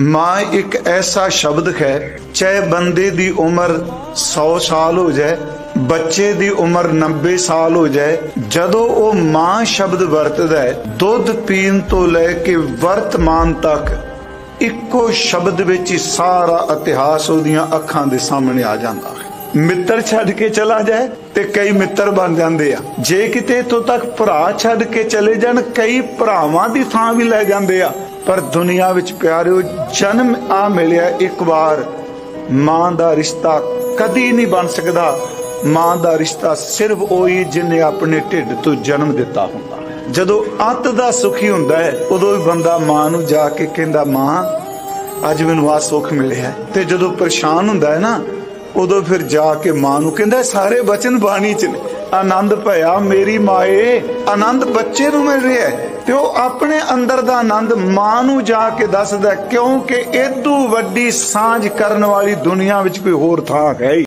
ਮਾਂ ਇੱਕ ਐਸਾ ਸ਼ਬਦ ਹੈ, ਚਾਹੇ ਬੰਦੇ ਦੀ ਉਮਰ 100 ਸਾਲ ਹੋ ਜਾਏ, ਬੱਚੇ ਦੀ ਉਮਰ 90 ਸਾਲ ਹੋ ਜਾਏ, ਜਦੋਂ ਉਹ ਮਾਂ ਸ਼ਬਦ ਵਰਤਦਾ ਹੈ, ਦੁੱਧ ਪੀਣ ਤੋਂ ਲੈ ਕੇ ਵਰਤਮਾਨ ਤੱਕ, ਇੱਕੋ ਸ਼ਬਦ ਵਿੱਚ ਹੀ ਸਾਰਾ ਇਤਿਹਾਸ ਉਹਦੀਆਂ ਅੱਖਾਂ ਦੇ ਸਾਹਮਣੇ ਆ ਜਾਂਦਾ ਹੈ। ਮਿੱਤਰ ਛੱਡ ਕੇ ਚਲਾ ਜਾਏ ਤੇ ਕਈ ਮਿੱਤਰ ਬਣ ਜਾਂਦੇ ਆ। ਜੇ ਕਿਤੇ ਇਥੋਂ ਤੱਕ ਭਰਾ ਛੱਡ ਕੇ ਚਲੇ ਜਾਣ, ਕਈ ਭਰਾਵਾਂ ਦੀ ਥਾਂ ਵੀ ਲੈ ਜਾਂਦੇ ਆ। ਪਰ ਦੁਨੀਆ ਵਿੱਚ ਪਿਆਰਿਓ, ਜਨਮ ਆ ਮਿਲਿਆ ਇੱਕ ਵਾਰ। ਮਾਂ ਦਾ ਰਿਸ਼ਤਾ ਕਦੀ ਨਹੀਂ ਬਣ ਸਕਦਾ। ਮਾਂ ਦਾ ਰਿਸ਼ਤਾ ਸਿਰਫ ਉਹੀ ਜਿਹਨੇ ਆਪਣੇ ਢਿੱਡ ਤੋਂ ਜਨਮ ਦਿੱਤਾ ਹੁੰਦਾ ਜਦੋਂ ਅੰਤ ਦਾ ਸੁਖੀ ਹੁੰਦਾ ਹੈ, ਉਦੋਂ ਵੀ ਬੰਦਾ ਮਾਂ ਨੂੰ ਜਾ ਕੇ ਕਹਿੰਦਾ, ਮਾਂ, ਅੱਜ ਮੈਨੂੰ ਆ ਸੁੱਖ ਮਿਲਿਆ ਤੇ ਜਦੋਂ ਪਰੇਸ਼ਾਨ ਹੁੰਦਾ ਹੈ ਨਾ, ਉਦੋਂ ਫਿਰ ਜਾ ਕੇ ਮਾਂ ਨੂੰ ਕਹਿੰਦਾ, ਸਾਰੇ ਬਚਨ ਬਾਣੀ ਚ ਨੇ। ਆਨੰਦ ਭਇਆ ਮੇਰੀ ਮਾਏ ਆਨੰਦ ਬੱਚੇ ਨੂੰ ਮਿਲ ਰਿਹਾ ਹੈ। ਤੇ ਉਹ ਆਪਣੇ ਅੰਦਰ ਦਾ ਆਨੰਦ ਮਾਂ ਨੂੰ ਜਾ ਕੇ ਦੱਸਦਾ ਹੈ, ਕਿਉਂਕਿ ਇਦੋਂ ਵੱਡੀ ਸਾਂਝ ਕਰਨ ਵਾਲੀ ਦੁਨੀਆ ਵਿੱਚ ਕੋਈ ਹੋਰ ਥਾਂ ਹੈ ਹੀ